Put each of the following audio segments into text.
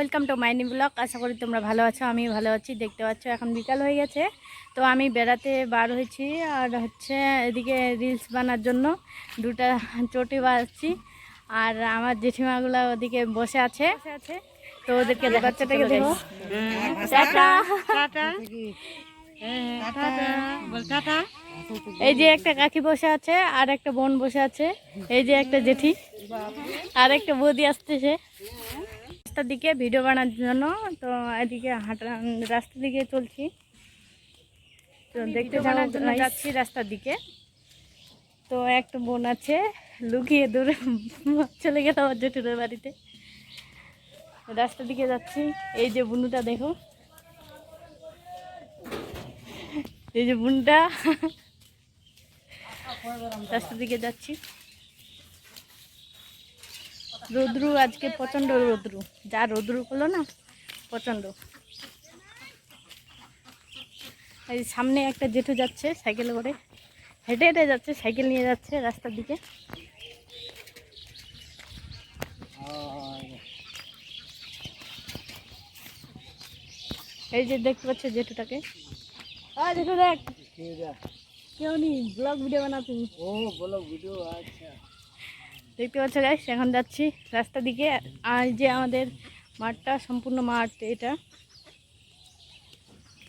Welcome to মাইনি blog. আশা করি তোমরা ভালো আছো আমি ভালো আছি দেখতে পাচ্ছ এখন বিকাল হয়ে গেছে। তো আমি বেড়াতে বার হয়েছি আর হচ্ছে এদিকে রিলস বানার জন্য দুটা চটি বানাচ্ছি। আর আমার জেঠিমাগুলো ওদিকে বসে আছে। তো ওদেরকে বাচ্চাটাকে দেখো। টাটা। এই যে একটা কাকি বসে আছে আর একটা বোন বসে আছে। এই যে একটা জেঠি আর একটা বৌদি আসতেছে। রাস্তার দিকে ভিডিও বানানোর জন্য। তো এদিকে হাঁটা রাস্তার দিকে চলছি। তো দেখতে যাচ্ছি রাস্তার দিকে। তো একটা বোন আছে লুকিয়ে দূরে চলে গেল আমার জেঠুরের বাড়িতে। রাস্তার দিকে যাচ্ছি। এই যে বুনুটা দেখো। এই যে বুনটা। রাস্তার দিকে যাচ্ছি। রোদ্রু আজকে প্রচণ্ড রোদ্রু। যা রোদ্রু করল না প্রচণ্ড। এই সামনে একটা জেঠু যাচ্ছে সাইকেল করে। হেঁটে হেঁটে যাচ্ছে সাইকেল নিয়ে যাচ্ছে রাস্তার দিকে। এই যে দেখতে পাচ্ছ জেঠুটাকে। আয় জেঠু দেখ। কেউ নি ব্লগ ভিডিও বানাতে। ও বলো ভিডিও আচ্ছা। দেখতে পাচ্ছ গাইস এখন যাচ্ছি রাস্তার দিকে। আর এই যে আমাদের মাঠটা সম্পূর্ণ মাঠ এটা।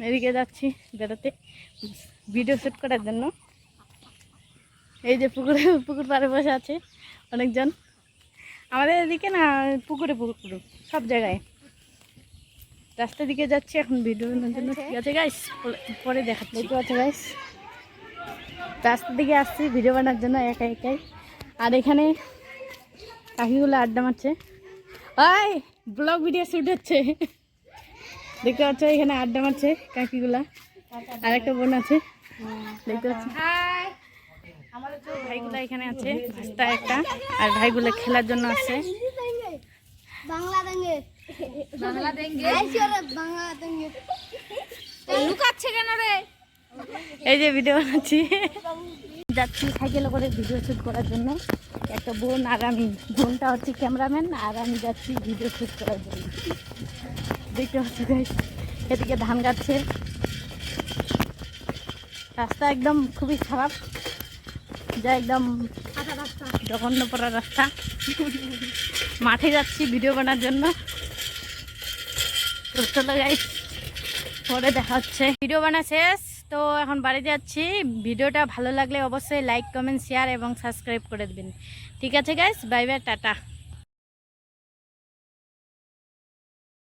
এদিকে যাচ্ছি বেড়াতে ভিডিও শ্যুট করার জন্য। এই যে পুকুরে পুকুর পাড়ে বসে আছে অনেকজন। আমাদের এদিকে না পুকুরে পুকুর সব জায়গায়। রাস্তার দিকে যাচ্ছি এখন ভিডিও জন্য। ঠিক আছে গাইস পরে দেখাচ্ছি। দেখতে পাচ্ছ গাইস রাস্তার দিকে আসছি ভিডিও বানার জন্য একা একাই। আর এখানে কাকিগুলো আড্ডা মারছে। ওই ব্লগ ভিডিও শ্যুট হচ্ছে। দেখতে পাচ্ছ এখানে আড্ডা মারছে কাকিগুলা। আর একটা বোন আছে। দেখতে পাচ্ছ? ভাইগুলা এখানে আছে ভাস্তা একটা। আর ভাইগুলো খেলার জন্য আছে। এই যে ভিডিও বানাচ্ছি। যাচ্ছি সাইকেলে করে ভিডিও শ্যুট করার জন্য। একটা বোন আর আমি, বোনটা হচ্ছে ক্যামেরাম্যান আর আমি যাচ্ছি ভিডিও শ্যুট করার জন্য। দেখতে পাচ্ছি এদিকে ধান গাচ্ছে রাস্তা একদম খুবই খারাপ। যা একদম জঘন্য পড়া রাস্তা। মাঠে যাচ্ছি ভিডিও বানার জন্য। চলো গাইস পরে দেখা হচ্ছে। ভিডিও বানা শেষ। তো এখন বাড়ি যাচ্ছি। ভিডিওটা ভালো লাগলে অবশ্যই লাইক কমেন্ট শেয়ার এবং সাবস্ক্রাইব করে দেবেন। ঠিক আছে গাইস বাই বাই টাটা।